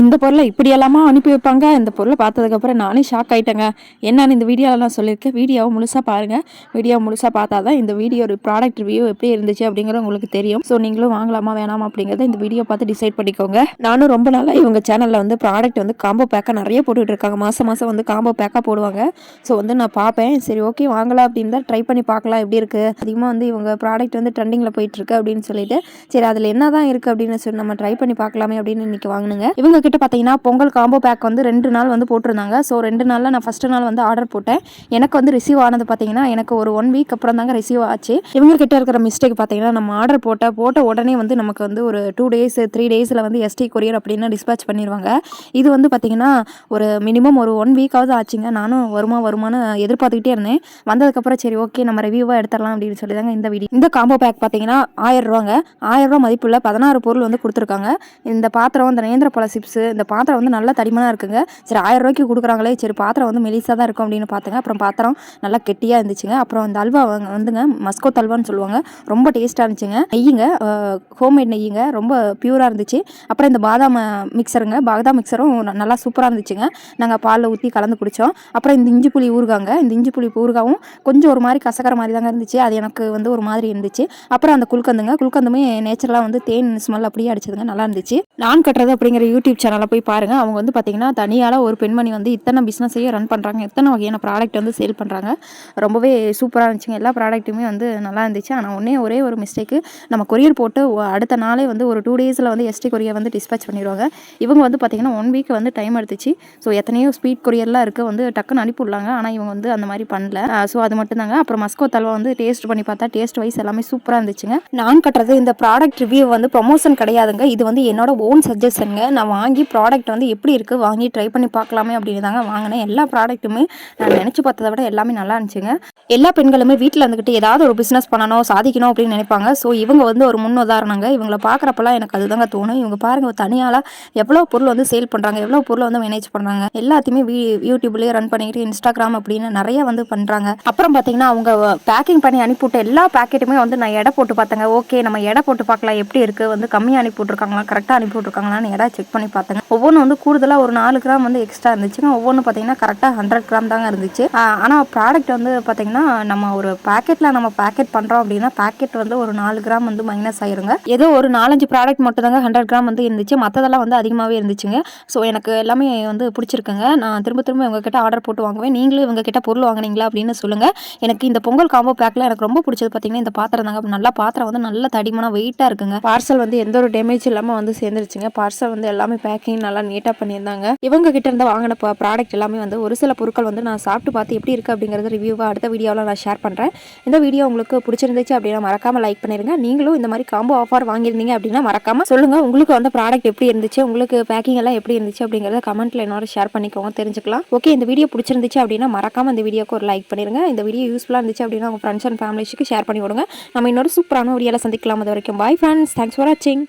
இந்த பொருளை இப்படி எல்லாமா அனுப்பி வைப்பாங்க? இந்த பொருளை பார்த்ததுக்கப்புறம் நானே ஷாக் ஆயிட்டேங்க. என்னன்னு இந்த வீடியோவில் நான் சொல்லியிருக்கேன். வீடியோவை முழுசாக பாருங்கள் வீடியோ முழுசாக பார்த்தா தான் இந்த வீடியோ ஒரு ப்ராடக்ட் ரிவ்யூ எப்படி இருந்துச்சு அப்படிங்கிறது உங்களுக்கு தெரியும். ஸோ நீங்களும் வாங்கலாமா வேணாமா அப்படிங்கிறத இந்த வீடியோ பார்த்து டிசைட் பண்ணிக்கோங்க. நானும் ரொம்ப நாளாக இவங்க சேனலில் வந்து ப்ராடக்ட் வந்து காம்போ பேக்காக நிறைய போட்டுகிட்டு இருக்காங்க. மாதம் மாதம் வந்து காம்போ பேக்காக போடுவாங்க. ஸோ வந்து நான் பார்ப்பேன். சரி ஓகே வாங்கலாம் அப்படின்னு தான் ட்ரை பண்ணி பார்க்கலாம் எப்படி இருக்குது அதிகமாக வந்து இவங்க ப்ராடக்ட் வந்து ட்ரெண்டிங்கில் போயிட்டுருக்கு அப்படின்னு சொல்லிட்டு. சரி அதில் என்ன தான் இருக்குது அப்படின்னு சொல்லி நம்ம ட்ரை பண்ணி பார்க்கலாமே அப்படின்னு இன்றைக்கி வாங்கினுங்க. இவங்க கிட்ட பார்த்தீங்கன்னா பொங்கல் காம்போ பேக் வந்து ரெண்டு நாள் வந்து போட்டிருந்தாங்க. ஸோ ரெண்டு நாளில் நான் ஃபஸ்ட்டு நாள் வந்து ஆர்டர் போட்டேன். எனக்கு வந்து ரிசீவ் ஆனது பார்த்தீங்கன்னா எனக்கு ஒரு ஒன் வீக் அப்புறம் தாங்க ரிசீவ் ஆச்சு. இவங்ககிட்ட இருக்கிற மிஸ்டேக் பார்த்தீங்கன்னா நம்ம ஆர்டர் போட்ட போட்ட உடனே வந்து நமக்கு வந்து ஒரு டூ டேஸ் த்ரீ டேஸில் வந்து எஸ்டி கொரியர் அப்படின்னு டிஸ்பேச் பண்ணிடுவாங்க இது வந்து பார்த்தீங்கன்னா ஒரு மினிமம் ஒரு ஒன் வீக்காவது ஆச்சுங்க. நானும் வருமா வருமானு எதிர்பார்த்துக்கிட்டே இருந்தேன். வந்ததுக்கப்புறம் சரி ஓகே நம்ம ரிவ்யூவாக எடுத்துடலாம் அப்படின்னு சொல்லி தாங்க இந்த வீடியோ இந்த காம்போ பேக் பார்த்தீங்கன்னா ஆயிரம் ரூபாங்க. ஆயிரம் ரூபா மதிப்புள்ள பதினாறு பொருள் வந்து கொடுத்துருக்காங்க. இந்த பாத்திரம் இந்த நேந்திர பழ சிப்ஸ் இந்த பாத்திரம் வந்து நல்லா தடிமனாக இருக்குங்க. சரி ஆயிரம் ரூபாய்க்கு கொடுக்குறாங்களே சரி பாத்திரம் வந்து மெலிசாக தான் இருக்கும் அப்படின்னு பார்த்தேங்க அப்புறம் பாத்திரம் நல்லா கெட்டியாக இருந்துச்சுங்க. அப்புறம் இந்த அல்வா வந்துங்க மஸ்கோ அல்வான்னு சொல்லுவாங்க. ரொம்ப டேஸ்ட்டாக இருந்துச்சுங்க. நெய்யுங்க ஹோம்மேட் நெய்யுங்க. ரொம்ப பியூராக இருந்துச்சு. அப்புறம் இந்த பாதாம் மிக்சருங்க பாதாம் மிக்சரும் நல்லா சூப்பராக இருந்துச்சுங்க. நாங்கள் பாலில் ஊற்றி கலந்து குடித்தோம் அப்புறம் இந்த இஞ்சி புளி ஊறுகாங்க. இந்த இஞ்சி புளி ஊறுகாவும் கொஞ்சம் ஒரு மாதிரி கசக்கிற மாதிரி தாங்க இருந்துச்சு. அது எனக்கு வந்து ஒரு மாதிரி இருந்துச்சு. அப்புறம் அந்த குல்கந்துங்க குல்கந்துமே நேச்சுரலாக வந்து தேன் ஸ்மெல் அப்படியே அடிச்சதுங்க. நல்லா இருந்துச்சு. நான் கட்டுறது அப்படிங்கிற யூடியூப் சேனலில் போய் பாருங்கள் அவங்க வந்து பார்த்திங்கன்னா தனியால் ஒரு பெண்மணி வந்து இத்தனை பிஸ்னஸையும் ரன் பண்ணுறாங்க எத்தனை வகையான ப்ராடக்ட் வந்து சேல் பண்ணுறாங்க ரொம்பவே சூப்பராக இருந்துச்சுங்க. எல்லா ப்ராடக்ட்டுமே வந்து நல்லா இருந்துச்சு. ஆனால் ஒன்றே ஒரே ஒரு மிஸ்டேக்கு நம்ம கொரியர் போட்டு அடுத்த நாளே வந்து ஒரு டூ டேஸில் வந்து எஸ்டி கொரியர் வந்து டிஸ்பேச் பண்ணிடுவாங்க. இவங்க வந்து பார்த்திங்கன்னா ஒன் வீக் வந்து டைம் எடுத்துச்சு. ஸோ எத்தனையோ ஸ்பீட் கொரியர்லாம் இருக்குது வந்து டக்குன்னு அனுப்பிவிடலாங்க ஆனால் இவங்க வந்து அந்த மாதிரி பண்ணல. ஸோ அது மட்டும்தாங்க அப்புறம் மஸ்கோ தல்வா வந்து டேஸ்ட் பண்ணி பார்த்தா டேஸ்ட் வைஸ் எல்லாமே சூப்பராக இருந்துச்சுங்க. நான் கட்டுறது இந்த ப்ராடக்ட் ரிவ்யூ வந்து ப்ரொமோஷன் கிடையாதுங்க. இது வந்து என்னோட ஓன் சஜஷனுங்க நான் வாங்கி ப்ராடக்ட் வந்து எப்படி இருக்குது வாங்கி ட்ரை பண்ணி பார்க்கலாமே அப்படின்னு தாங்க வாங்கினேன். எல்லா ப்ராடக்ட்டுமே நான் நினச்சி பார்த்ததை விட எல்லாமே நல்லா இருந்துச்சுங்க. எல்லா பெண்களுமே வீட்டில் இருந்துக்கிட்டு ஏதாவது ஒரு பிஸ்னஸ் பண்ணணும் சாதிக்கணும் அப்படின்னு நினைப்பாங்க. ஸோ இவங்க வந்து ஒரு முன் உதாரணங்க இவங்களை பார்க்குறப்பெல்லாம் எனக்கு அதுதாங்க தோணும். இவங்க பாருங்கள் தனியால் எவ்வளோ பொருள் வந்து சேல் பண்ணுறாங்க எவ்வளோ பொருள் வந்து மேனேஜ் பண்ணுறாங்க எல்லாத்தையுமே வீ யூடியூப்லேயே ரன் பண்ணிக்கிட்டு இன்ஸ்டாகிராம் அப்படின்னு நிறைய வந்து பண்ணுறாங்க அப்புறம் பார்த்தீங்கன்னா அவங்க பேக்கிங் பண்ணி அனுப்பிவிட்ட எல்லா பேக்கெட்டுமே வந்து நான் எடை போட்டு பார்த்தேங்க. ஓகே நம்ம எடை போட்டு பார்க்கலாம். எப்படி இருக்குது வந்து கம்மியாக அனுப்பி விட்ருக்காங்களா கரெக்டாக அனுப்பி விட்ருக்காங்களான்னு எடை செக் பண்ணி பார்த்தேங்க. ஒவ்வொன்றும் வந்து கூடுதலாக ஒரு நாலு கிராம் வந்து எக்ஸ்ட்ரா இருந்துச்சுங்க. ஒவ்வொன்றும் பார்த்தீங்கன்னா கரெக்டாக ஹண்ட்ரட் கிராம் தாங்க இருந்துச்சு. ஆனால் ப்ராடக்ட் வந்து பார்த்தீங்கன்னா நம்ம ஒரு பேக்கெட்டில் நம்ம பேக்கெட் பண்ணுறோம் அப்படின்னா பேக்கெட் வந்து ஒரு நாலு கிராம் வந்து மைனஸ் ஆயிருங்க. ஏதோ ஒரு நாலஞ்சு ப்ராடக்ட் மட்டும் தாங்க ஹண்ட்ரட் கிராம் வந்து இருந்துச்சு. மற்றதெல்லாம் வந்து அதிகமாகவே இருந்துச்சுங்க. ஸோ எனக்கு எல்லாமே வந்து பிடிச்சிருக்குங்க. நான் திரும்ப திரும்ப இவங்ககிட்ட ஆர்டர் போட்டு வாங்குவேன். நீங்களும் இவங்ககிட்ட பொருள் வாங்குனீங்களா அப்படின்னு சொல்லுங்கள் எனக்கு இந்த பொங்கல் காம்போ பேக்கில் எனக்கு ரொம்ப பிடிச்சது பார்த்தீங்கன்னா இந்த பாத்திரம் தாங்க. நல்லா பாத்திரம் வந்து நல்ல தடிமனாக வெயிட்டாக இருக்குங்க. பார்சல் வந்து எந்த ஒரு டேமேஜ் இல்லாமல் வந்து சேர்ந்துருச்சுங்க. பார்சல் வந்து எல்லாமே பேக்கிங் நல்லா நீட்டாக பண்ணியிருந்தாங்க. இவங்க கிட்ட இருந்து வாங்கின ப்ராடக்ட் எல்லாமே வந்து ஒரு சில பொருட்கள் வந்து நான் சாப்பிட்டு பார்த்து எப்படி இருக்குது அப்படிங்கிறது ரிவ்யூவாக அடுத்த வீடியோவில் நான் ஷேர் பண்ணுறேன் இந்த வீடியோ உங்களுக்கு பிடிச்சிருந்துச்சு அப்படின்னா மறக்காமல் லைக் பண்ணிருங்க. நீங்களும் இந்த மாதிரி காம்போ ஆஃபர் வாங்கியிருந்தீங்க அப்படின்னா மறக்காமல் சொல்லுங்கள் உங்களுக்கு வந்து ப்ராடக்ட் எப்படி இருந்துச்சு உங்களுக்கு பேக்கிங் எல்லாம் எப்படி இருந்துச்சு அப்படிங்கிறத கமெண்ட்டில் என்னோட ஷேர் பண்ணிக்கோங்க தெரிஞ்சுக்கலாம். ஓகே இந்த வீடியோ பிடிச்சிருந்துச்சு அப்படின்னா மறக்காம இந்த வீடியோக்கு ஒரு லைக் பண்ணிடுங்க இந்த வீடியோ யூஸ்ஃபுல்லாக இருந்துச்சு அப்படின்னா உங்கள் ஃப்ரெண்ட்ஸ் அண்ட் ஃபேமிலிஸுக்கு ஷேர் பண்ணி விடுங்க. நம்ம இன்னொரு சூப்பரான வீடியோவில் சந்திக்கலாம். அது வரைக்கும் பாய் ஃப்ரெண்ட்ஸ் தேங்க்ஸ் ஃபார் வாட்சிங்